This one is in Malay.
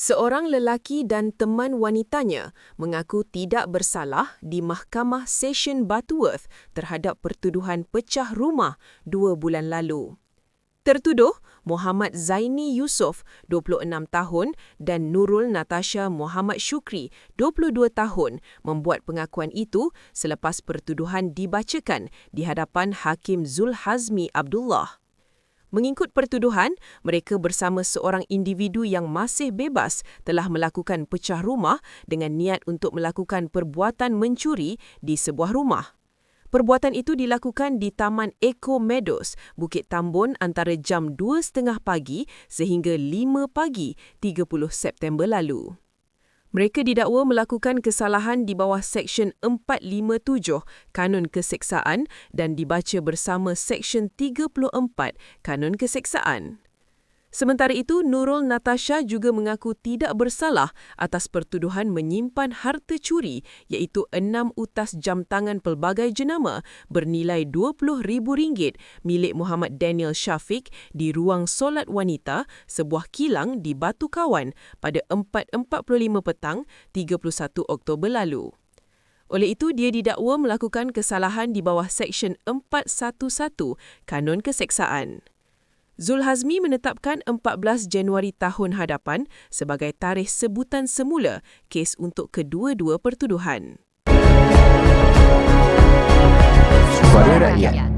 Seorang lelaki dan teman wanitanya mengaku tidak bersalah di Mahkamah Session Butterworth terhadap pertuduhan pecah rumah dua bulan lalu. Tertuduh Muhammad Zaini Yusof, 26 tahun dan Nurul Natasha Muhammad Shukri, 22 tahun membuat pengakuan itu selepas pertuduhan dibacakan di hadapan Hakim Zulhazmi Abdullah. Mengikut pertuduhan, mereka bersama seorang individu yang masih bebas telah melakukan pecah rumah dengan niat untuk melakukan perbuatan mencuri di sebuah rumah. Perbuatan itu dilakukan di Taman Eco Meadows, Bukit Tambun antara jam 2.30 pagi sehingga 5 pagi 30 September lalu. Mereka didakwa melakukan kesalahan di bawah Seksyen 457 Kanun Keseksaan dan dibaca bersama Seksyen 34 Kanun Keseksaan. Sementara itu, Nurul Natasha juga mengaku tidak bersalah atas pertuduhan menyimpan harta curi iaitu enam utas jam tangan pelbagai jenama bernilai RM20,000 milik Muhammad Daniel Syafiq di ruang solat wanita sebuah kilang di Batu Kawan pada 4.45 petang 31 Oktober lalu. Oleh itu, dia didakwa melakukan kesalahan di bawah Seksyen 411 Kanun Keseksaan. Zulhazmi menetapkan 14 Januari tahun hadapan sebagai tarikh sebutan semula kes untuk kedua-dua pertuduhan. Suara Rakyat